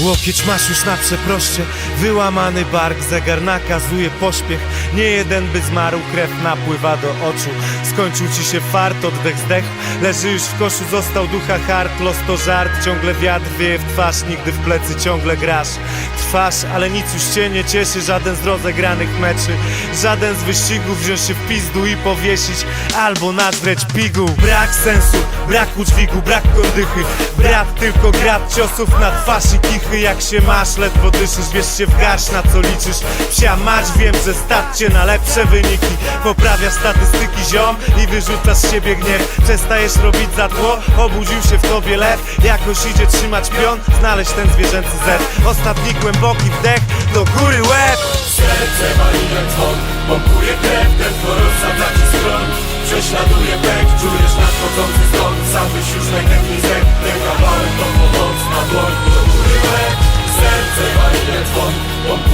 Łokieć masz już na przeproście Wyłamany bark, zegar nakazuje pośpiech. Nie jeden by zmarł, krew napływa do oczu. Skończył ci się fart, oddech zdechł Leży już w koszu, został ducha hart. Los to żart, ciągle wiatr wieje w twarz. Nigdy w plecy ciągle grasz. Trwasz, ale nic już cię nie cieszy. Żaden z rozegranych meczy. Żaden z wyścigów wziąć się w pizdu i powiesić. Albo nazreć pigu Brak sensu, brak udźwigu, brak kordychy Brat tylko grad ciosów na twarz i kichy Jak się masz, ledwo dyszysz, wiesz się w garść na co liczysz. Psia mać, wiem, że stać na lepsze wyniki. Poprawiasz statystyki ziom i wyrzucasz z siebie gniew. Przestajesz robić za tło, obudził się w tobie lew. Jakoś idzie trzymać pion, znaleźć ten zwierzęcy zew. Ostatni głęboki wdech, do góry łeb. Serce wali jak dzwon Pompuje krew, ten rozsadza ci skroń Prześladuje pek, czujesz nadchodzący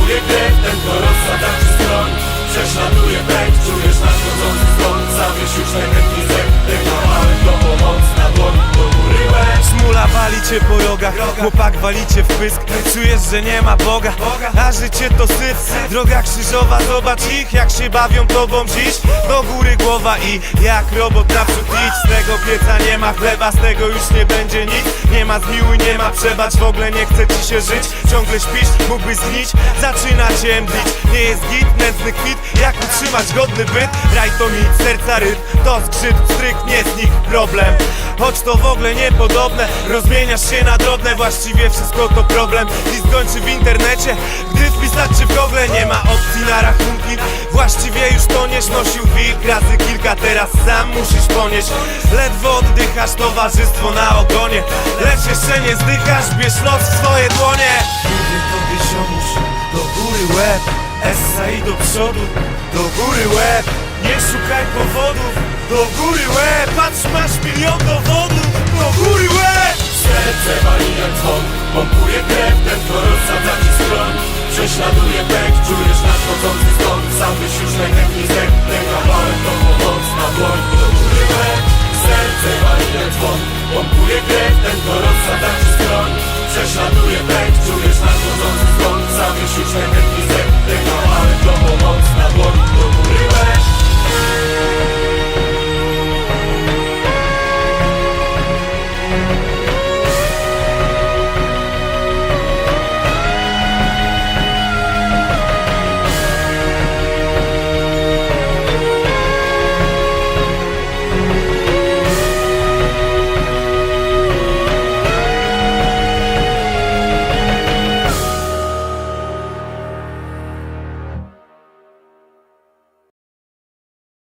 Pompuje krew, ten kto rozsadza ci skroń Prześladuje pek, czujesz nadchodzący Sam byś już najchętniej Cię po rogach, chłopak wali cię w pysk. Czujesz, że nie ma Boga, a życie to syf. Droga krzyżowa, zobacz ich, jak się bawią tobą dziś. Do góry głowa i jak robot naprzód idź Z tego pieca nie ma chleba, z tego już nie będzie nic. Nie ma zmiłuj, nie ma przebacz, w ogóle nie chce ci się żyć. Ciągle śpisz, mógłbyś zgnić, zaczyna cię mdlić. Nie jest git, nędzny kwit, jak utrzymać godny byt? Raj to nic, serca ryb, to skrzyp, stryk, nie znik problem Choć to w ogóle niepodobne Rozmieniasz się na drobne. Właściwie wszystko to problem I skończy w internecie. Gdy wpisać czy w Google Nie ma opcji na rachunki. Właściwie już toniesz Nosił wilk. Razy kilka Teraz sam musisz ponieść. Ledwo oddychasz Towarzystwo na ogonie. Lecz jeszcze nie zdychasz Bierz los w swoje dłonie. Mówię tobie ziomuś Do góry łeb. Essa i do przodu Do góry łeb. Nie szukaj powodów Do góry łeb Patrz masz milion dowodów. Do góry łeb Serce wali jak dzwon Pompuje krew, ten kto rozsadza ci skroń Prześladuje pek, czujesz nadchodzący stąd Sam byś już najchętniej zek Ten kawałek to pomoc na dłoń. Do góry łeb Serce wali jak dzwon Pompuje krew, ten kto rozsadza ci skroń Prześladuje pek, czujesz